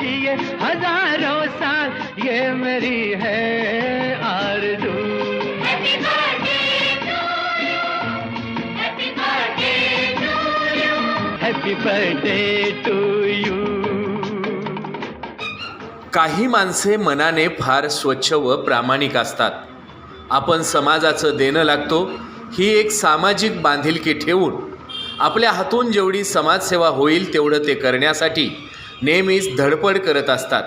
जिए हजारों साल ये मेरी है आरज़ू. हैप्पी बर्थडे टू यू काही माणसे मनाने फार स्वच्छ व प्रामाणिक असतात. आपण समाजाचं देणं लागतो ही एक सामाजिक बांधिलकी ठेवून आपल्या हातून जेवढी समाजसेवा होईल तेवढं ते करण्यासाठी नेहमीच धडपड करत असतात.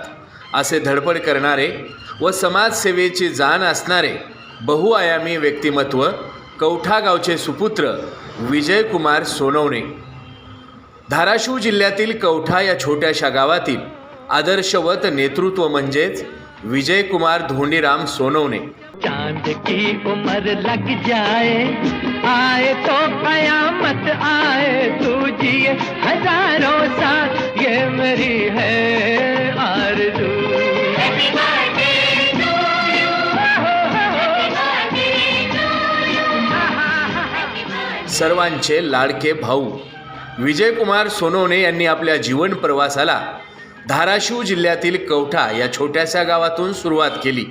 असे धडपड करणारे व समाजसेवेची जाण असणारे बहुआयामी व्यक्तिमत्व कवठा गावचे सुपुत्र विजयकुमार सोनवणे. धाराशिव जिल्ह्यातील कवठा या छोट्याशा गावातील आदर्शवत नेतृत्व म्हणजेच विजयकुमार धोंडीराम सोनवणे. चांद की उमर लग जाए आए तो कयामत आए जिए हजारों साल ये मेरी है आरज़ू. सर्वांचे लाडके भाऊ विजयकुमार सोनवणे यांनी आपल्या जीवन प्रवासाला धाराशिव जिल्ह्यातील कवठा या छोट्याशा गावातून सुरुवात केली.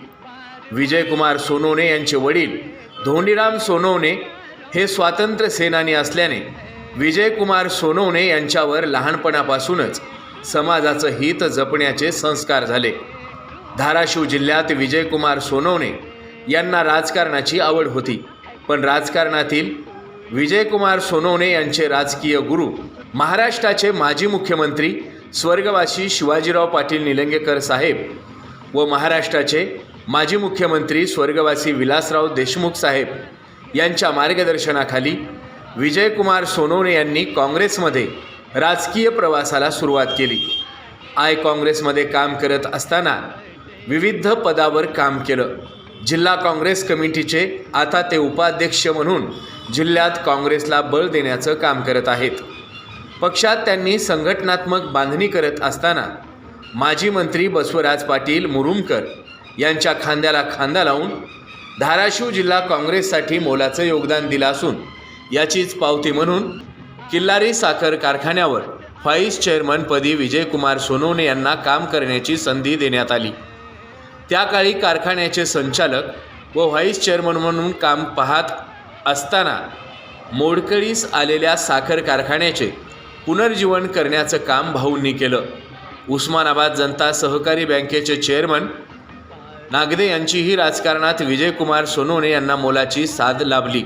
विजयकुमार सोनवणे यांचे वडील धोंडीराम सोनवणे हे स्वातंत्र्य सेनानी असल्याने विजयकुमार सोनवणे यांच्यावर लहानपणापासूनच समाजाचं हित जपण्याचे संस्कार झाले. धाराशिव जिल्ह्यात विजयकुमार सोनवणे यांना राजकारणाची आवड होती. पण राजकारणातील विजयकुमार सोनवणे यांचे राजकीय गुरु महाराष्ट्राचे माजी मुख्यमंत्री स्वर्गवासी शिवाजीराव पाटील निलंगेकर साहेब व महाराष्ट्राचे माजी मुख्यमंत्री स्वर्गवासी विलासराव देशमुख साहेब यांच्या मार्गदर्शनाखाली विजयकुमार सोनवणे यांनी काँग्रेसमध्ये राजकीय प्रवासाला सुरुवात केली. आय काँग्रेसमध्ये काम करत असताना विविध पदावर काम केलं. जिल्हा काँग्रेस कमिटीचे आता ते उपाध्यक्ष म्हणून जिल्ह्यात काँग्रेसला बळ देण्याचं काम करत आहेत. पक्षात त्यांनी संघटनात्मक बांधणी करत असताना माजी मंत्री बसवराज पाटील मुरुमकर यांच्या खांद्याला खांदा लावून धाराशिव जिल्हा काँग्रेससाठी मोलाचं योगदान दिलं असून याचीच पावती म्हणून किल्लारी साखर कारखान्यावर व्हाईस चेअरमनपदी विजयकुमार सोनवणे यांना काम करण्याची संधी देण्यात आली. त्या काळी कारखान्याचे संचालक व व्हाईस चेअरमन म्हणून काम पाहत असताना मोडकळीस आलेल्या साखर कारखान्याचे पुनर्जीवन करण्याचं काम भाऊंनी केलं. उस्मानाबाद जनता सहकारी बँकेचे चेअरमन नागदे यांचीही राजकारणात विजयकुमार सोनवणे यांना मोलाची साथ लाभली.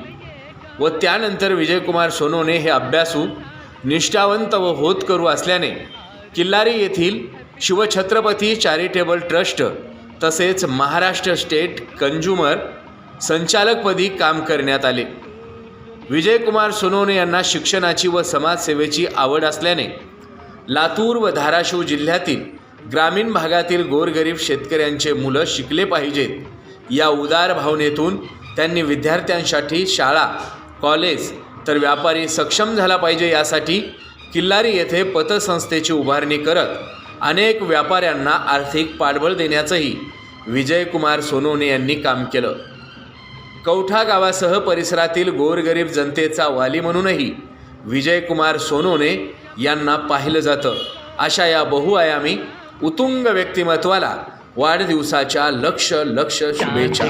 व त्यानंतर विजयकुमार सोनोने हे अभ्यासू निष्ठावंत व होतकरू असल्याने किल्लारी येथील शिवछत्रपती चॅरिटेबल ट्रस्ट तसेच महाराष्ट्र स्टेट कंझ्युमर संचालकपदी काम करण्यात आले. विजयकुमार सोनोने यांना शिक्षणाची व समाजसेवेची आवड असल्याने लातूर व धाराशिव जिल्ह्यातील ग्रामीण भागातील गोरगरीब शेतकऱ्यांचे मुलं शिकले पाहिजेत. या उदार भावनेतून त्यांनी विद्यार्थ्यांसाठी शाळा कॉलेज तर व्यापारी सक्षम झाला पाहिजे यासाठी किल्लारी येथे पतसंस्थेची उभारणी करत अनेक व्यापाऱ्यांना आर्थिक पाठबळ देण्याचंही विजयकुमार सोनवणे यांनी काम केलं. कौठा गावासह परिसरातील गोरगरीब जनतेचा वाली म्हणूनही विजयकुमार सोनवणे यांना पाहिलं जातं. अशा या बहुआयामी उतुंग व्यक्तिमत्वाला वाढदिवसाच्या लक्ष लक्ष शुभेच्छा.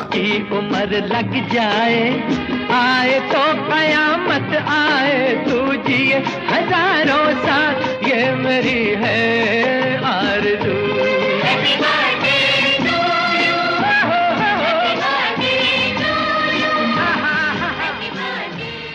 आए तू जिए हजारों साल ये मेरी है।